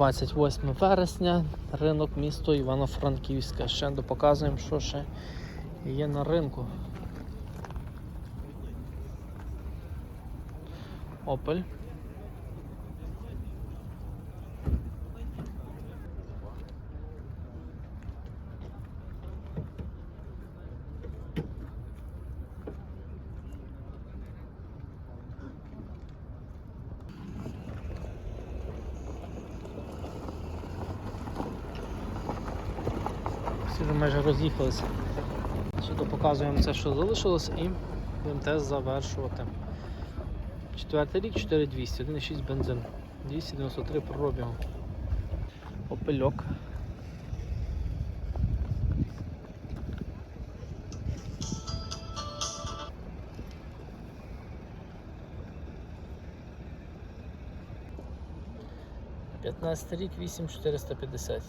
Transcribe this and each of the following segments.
28 вересня, ринок місто Івано-Франківське. Ще показуємо, що ще є на ринку. Опель. Вже майже роз'їхалися. Ще показуємо це, що залишилось, і будемо тест завершувати. Четвертий рік 4200, 1,6 бензин, 293 пробігу. Опельок. П'ятнадцятий рік 8450.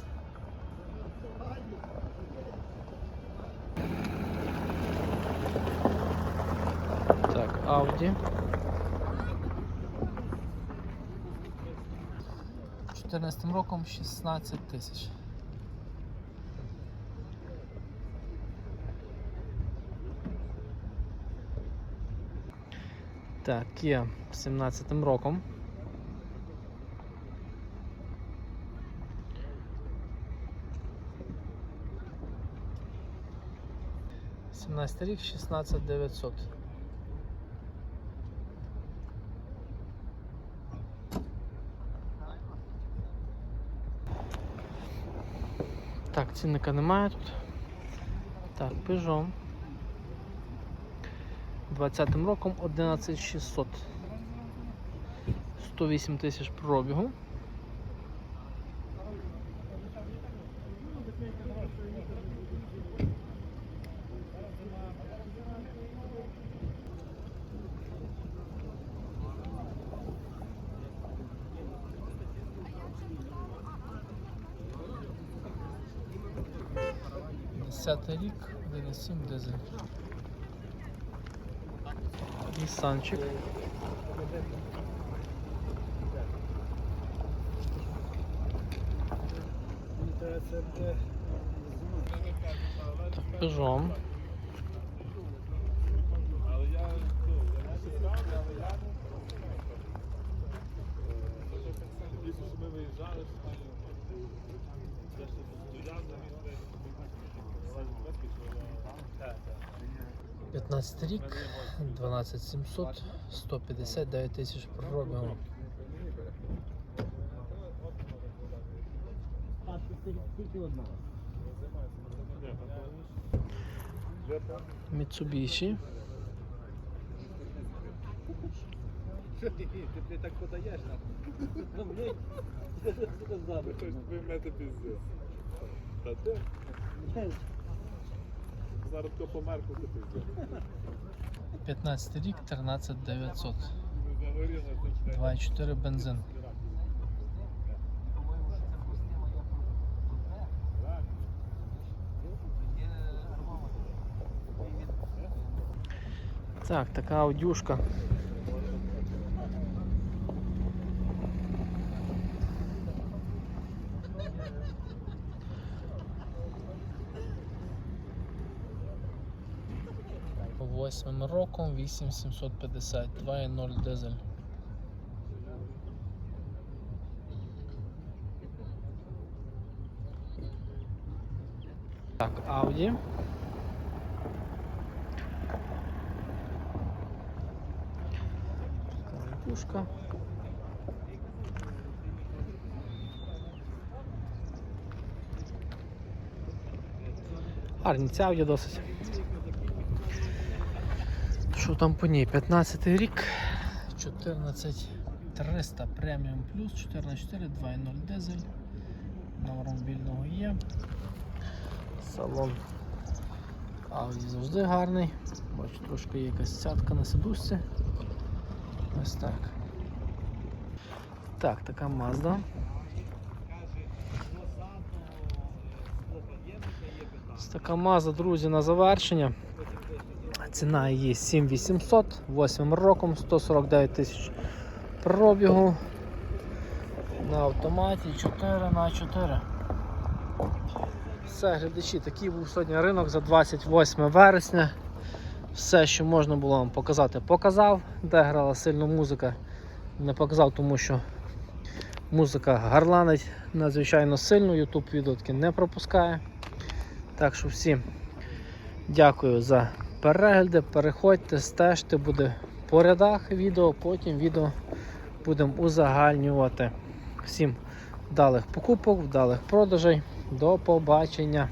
Так, Audi. 14 роком 16 тисяч. Так, Kia 17 роком. Сімнадцятий рік 16 Так, цінника немає тут. Так, Peugeot. 20 роком 11600. 108 тисяч пробігу. Десятий рік, 1,7 дизель. Нісанчик. Так, Peugeot. Ми виїжджали, Так, 15 рік, 12700, 159 тисяч пробігу. Mitsubishi. Ти так подаєш нам. Пізде. Та ти зараз то померку ти пізде. 15 рік, 13900. Загоріло це 2,4 бензин. Так, така аудюшка. Восьмим роком 8750, 2,0 дизель. Так, Audi. Пушка. Гарні ця Audi досить. Що там по ній? 15 рік, 14300 преміум плюс, 14,4, 2.0 дизель. Номер мобільного є. Салон Audi завжди гарний. Бачу, трошки є якась цятка на сидушці. Ось так. Так, така Mazda. Ось така Mazda, друзі, на завершення. Ціна її 7800, 8 роком, 149 тисяч пробігу. На автоматі 4 на 4 Все, глядачі, такий був сьогодні ринок за 28 вересня. Все, що можна було вам показати, показав. Де грала сильно музика, не показав, тому що музика гарланить надзвичайно сильно, YouTube відео не пропускає. Так що всім дякую за перегляди. Переходьте, стежте, буде по рядах відео, потім відео будемо узагальнювати. Всім вдалих покупок, вдалих продажей. До побачення.